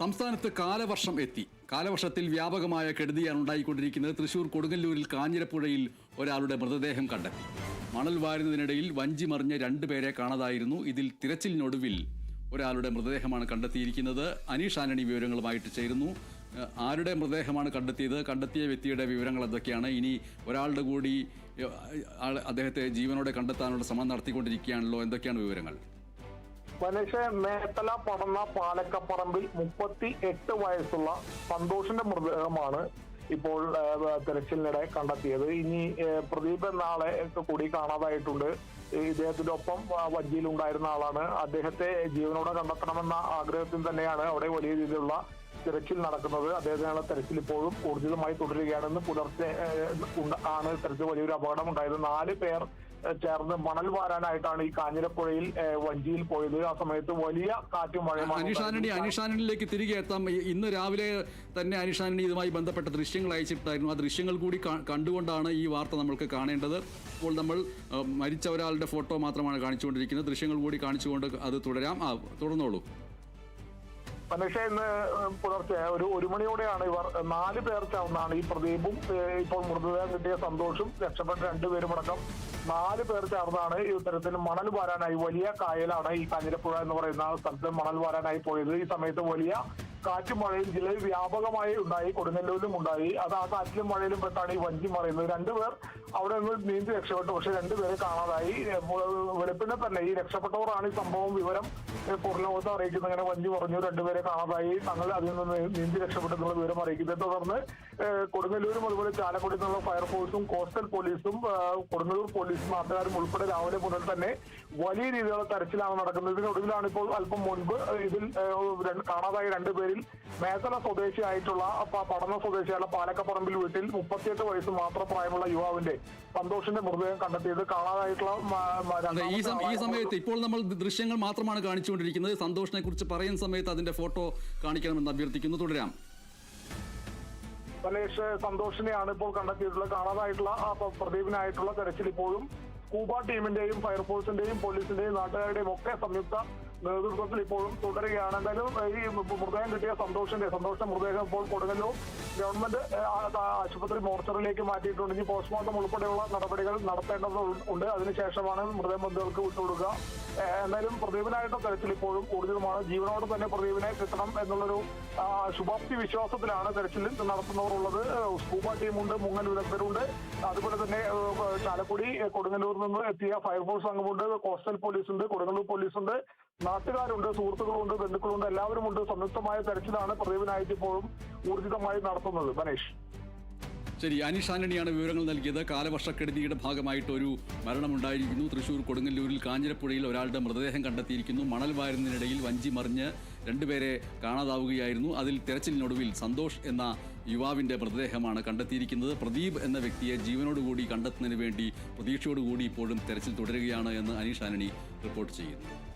സംസ്ഥാനത്ത് കാലവർഷം എത്തി. കാലവർഷത്തിൽ വ്യാപകമായ കെടുതിയാണ് ഉണ്ടായിക്കൊണ്ടിരിക്കുന്നത്. തൃശൂർ കൊടുങ്ങല്ലൂരിൽ കാഞ്ഞിരപ്പുഴയിൽ ഒരാളുടെ മൃതദേഹം കണ്ടെത്തി. മണൽ വാരുന്നതിനിടയിൽ വഞ്ചി മറിഞ്ഞ രണ്ടുപേരെ കാണാതായിരുന്നു. ഇതിൽ തിരച്ചിലിനൊടുവിൽ ഒരാളുടെ മൃതദേഹമാണ് കണ്ടെത്തിയിരിക്കുന്നത്. അനീഷ് ആന്റണി വിവരങ്ങളുമായിട്ട് ചേരുന്നു. ആരുടെ മൃതദേഹമാണ് കണ്ടെത്തിയത്? കണ്ടെത്തിയ വ്യക്തിയുടെ വിവരങ്ങൾ എന്തൊക്കെയാണ്? ഇനി ഒരാളുടെ കൂടി അദ്ദേഹത്തെ ജീവനോടെ കണ്ടെത്താനുള്ള ശ്രമം നടത്തിക്കൊണ്ടിരിക്കുകയാണല്ലോ. എന്തൊക്കെയാണ് വിവരങ്ങൾ? വനേഷ് മേത്തല പടന്ന പാലക്കപ്പറമ്പിൽ മുപ്പത്തി എട്ട് വയസ്സുള്ള സന്തോഷിന്റെ മൃതദേഹമാണ് ഇപ്പോൾ തെരച്ചിലിനിടെ കണ്ടെത്തിയത്. ഇനി പ്രദീപ് എന്ന കൂടി കാണാതായിട്ടുണ്ട്. ഇദ്ദേഹത്തിന്റെ ഒപ്പം ആ, വഞ്ചിയിലുണ്ടായിരുന്ന ആളാണ്. അദ്ദേഹത്തെ ജീവനോടെ കണ്ടെത്തണമെന്ന ആഗ്രഹത്തിൽ തന്നെയാണ് അവിടെ വലിയ രീതിയിലുള്ള തിരച്ചിൽ നടക്കുന്നത് അദ്ദേഹത്തിനുള്ള തെരച്ചിൽ ഇപ്പോഴും ഊർജിതമായി തുടരുകയാണെന്ന് പുലർച്ചെ ആണ് ഇത്തരത്തിൽ വലിയൊരു അപകടം ഉണ്ടായത്. നാല് പേർ ചേർന്ന് മണൽ വാരാനായിട്ടാണ് ഈ കാഞ്ഞിരപ്പുഴയിൽ വഞ്ചിയിൽ പോയത്. ആ സമയത്ത് വലിയ കാറ്റും മഴയുമാണ് അനിഷാനണി ആന്റണി ഉണ്ടായിരുന്നത്. അനീഷ് ആന്റണിയിലേക്ക് തിരികെ എത്താം. ഇന്ന് രാവിലെ തന്നെ അനിഷാനണി ഇതുമായി ബന്ധപ്പെട്ട ദൃശ്യങ്ങൾ അയച്ചിട്ടായിരുന്നു ആ ദൃശ്യങ്ങൾ കൂടി കണ്ടുകൊണ്ടാണ് ഈ വാർത്ത നമ്മൾക്ക് കാണേണ്ടത്. ഇപ്പോൾ നമ്മൾ മരിച്ച ഒരാളുടെ ഫോട്ടോ മാത്രമാണ് കാണിച്ചുകൊണ്ടിരിക്കുന്നത്. ദൃശ്യങ്ങൾ കൂടി കാണിച്ചുകൊണ്ട് അത് തുടരാം. ആ തുടർന്നോളൂ. പക്ഷേ ഇന്ന് പുലർച്ചെ ഒരു ഒരു മണിയോടെയാണ് ഇവർ നാല് പേർ ചേർന്നാണ് ഈ പ്രദീപും ഇപ്പോൾ മൃതദേഹം കിട്ടിയ സന്തോഷും രക്ഷപ്പെട്ട രണ്ടുപേരും അടക്കം നാല് പേർ ചേർന്നാണ് ഇത്തരത്തിൽ മണൽ വാരാനായി വലിയ കായലാണ് ഈ കാഞ്ഞിരപ്പുഴ എന്ന് പറയുന്ന സ്ഥലത്ത് മണൽ വാരാനായി പോയത്. ഈ സമയത്ത് വലിയ കാറ്റും മഴയും ജില്ലയിൽ വ്യാപകമായി ഉണ്ടായി കൊടുങ്ങല്ലൂരിലും ഉണ്ടായി. അത് ആ കാറ്റിലും മഴയിലും പെട്ടാണ് ഈ വഞ്ചി മറിയുന്നത്. രണ്ടുപേർ അവിടെ നിന്ന് നീന്തി രക്ഷപ്പെട്ടു. പക്ഷെ രണ്ടുപേരെ കാണാതായി. വെളുപ്പിനെ തന്നെ ഈ രക്ഷപ്പെട്ടവരാണ് ഈ സംഭവം വിവരം പുറലോകത്ത് അറിയിക്കുന്നത്. ഇങ്ങനെ വഞ്ചി പറഞ്ഞു രണ്ടുപേരെ കാണാതായി. തങ്ങൾ അതിൽ നിന്ന് നീന്തി രക്ഷപ്പെട്ടെന്നുള്ള വിവരം അറിയിക്കുന്നത് തുടർന്ന് കൊടുങ്ങല്ലൂരും അതുപോലെ ചാലക്കുടി നിന്നുള്ള ഫയർഫോഴ്സും കോസ്റ്റൽ പോലീസും കൊടുങ്ങല്ലൂർ പോലീസും നാട്ടുകാരും ഉൾപ്പെടെ രാവിലെ മുതൽ തന്നെ വലിയ രീതിയിലുള്ള തെരച്ചിലാണ് നടക്കുന്നത്. ഇതിനൊടുവിലാണ് ഇപ്പോൾ അല്പം മുൻപ് ഇതിൽ കാണാതായി രണ്ട് രണ്ടുപേരിൽ മേത്തല സ്വദേശിയായിട്ടുള്ള പടന്ന സ്വദേശിയായ പാലക്കപ്പറമ്പിൽ വീട്ടിൽ മുപ്പത്തിയെട്ട് വയസ്സ് മാത്രം പ്രായമുള്ള യുവാവിന്റെ സന്തോഷിന്റെ മൃതദേഹം കണ്ടെത്തിയത് കാണാതായിട്ടുള്ള ഈ സമയത്ത് ഇപ്പോൾ നമ്മൾ ദൃശ്യങ്ങൾ മാത്രമാണ് കാണിച്ചുകൊണ്ടിരിക്കുന്നത്. സന്തോഷിനെ കുറിച്ച് പറയുന്ന സമയത്ത് അതിന്റെ ഫോട്ടോ കാണിക്കണമെന്ന് അഭ്യർത്ഥിക്കുന്നു. തുടരാം. മനേഷ് സന്തോഷിനെയാണ് ഇപ്പോൾ കണ്ടെത്തിയിട്ടുള്ളത്. കാണാതായിട്ടുള്ള പ്രദീപിനായിട്ടുള്ള തെരച്ചിൽ ഇപ്പോഴും. സ്കൂബ ടീമിന്റെയും ഫയർഫോഴ്സിന്റെയും പോലീസിന്റെയും നാട്ടുകാരുടെയും ഒക്കെ സംയുക്ത നേതൃത്വത്തിൽ ഇപ്പോഴും തുടരുകയാണ്. എന്തായാലും ഈ മൃതദേഹം കിട്ടിയ സന്തോഷിന്റെ സന്തോഷ മൃതദേഹം ഇപ്പോൾ കൊടുങ്ങല്ലൂർ ഗവൺമെന്റ് ആശുപത്രി മോർച്ചറിലേക്ക് മാറ്റിയിട്ടുണ്ട്. ഇനി പോസ്റ്റ്മോർട്ടം ഉൾപ്പെടെയുള്ള നടപടികൾ നടത്തേണ്ടതുണ്ട് അതിനുശേഷമാണ് മൃതദേഹം ബന്ധുക്കൾക്ക് വിട്ടുകൊടുക്കുക എന്തായാലും പ്രദീപിനായിട്ട് തെരച്ചിൽ ഇപ്പോഴും ഊർജിതമാണ് ജീവനോട് തന്നെ പ്രദീപിനെ കിട്ടണം എന്നുള്ളൊരു ശുഭാപ്തി വിശ്വാസത്തിലാണ് തെരച്ചിൽ നടത്തുന്നവരുള്ളത്. സ്കൂബ ടീമുണ്ട് മുങ്ങൽ വിദഗ്ധരുണ്ട്. അതുപോലെ തന്നെ ചാലക്കുടി കൊടുങ്ങല്ലൂരിൽ നിന്ന് എത്തിയ ഫയർഫോഴ്സ് അംഗമുണ്ട്. കോസ്റ്റൽ പോലീസ് ഉണ്ട് കൊടുങ്ങല്ലൂർ പോലീസ് ഉണ്ട് നാട്ടുകാരുണ്ട് സുഹൃത്തുക്കളുണ്ട് ബന്ധുക്കളുണ്ട് എല്ലാവരുമുണ്ട്. സംയുക്തമായ തെരച്ചിലാണ് പ്രദീപനായിട്ടിപ്പോഴും ഊർജിതമായി നടത്തുന്നത്. മനേഷ്. ശരി അനീഷ് ആന്റണിയാണ് വിവരങ്ങൾ നൽകിയത്. കാലവർഷക്കെടുതിയുടെ ഭാഗമായിട്ട് ഒരു മരണമുണ്ടായിരിക്കുന്നു. തൃശൂർ കൊടുങ്ങല്ലൂരിൽ കാഞ്ഞിരപ്പുഴയിൽ ഒരാളുടെ മൃതദേഹം കണ്ടെത്തിയിരിക്കുന്നു. മണൽ വാരുന്നതിനിടയിൽ വഞ്ചി മറിഞ്ഞ് രണ്ടുപേരെ കാണാതാവുകയായിരുന്നു. അതിൽ തെരച്ചിലിനൊടുവിൽ സന്തോഷ് എന്ന യുവാവിന്റെ മൃതദേഹമാണ് കണ്ടെത്തിയിരിക്കുന്നത്. പ്രദീപ് എന്ന വ്യക്തിയെ ജീവനോടുകൂടി കണ്ടെത്തുന്നതിന് വേണ്ടി പ്രതീക്ഷയോടുകൂടി ഇപ്പോഴും തെരച്ചിൽ തുടരുകയാണ് എന്ന് അനീഷ് ആന്റണി റിപ്പോർട്ട് ചെയ്യുന്നു.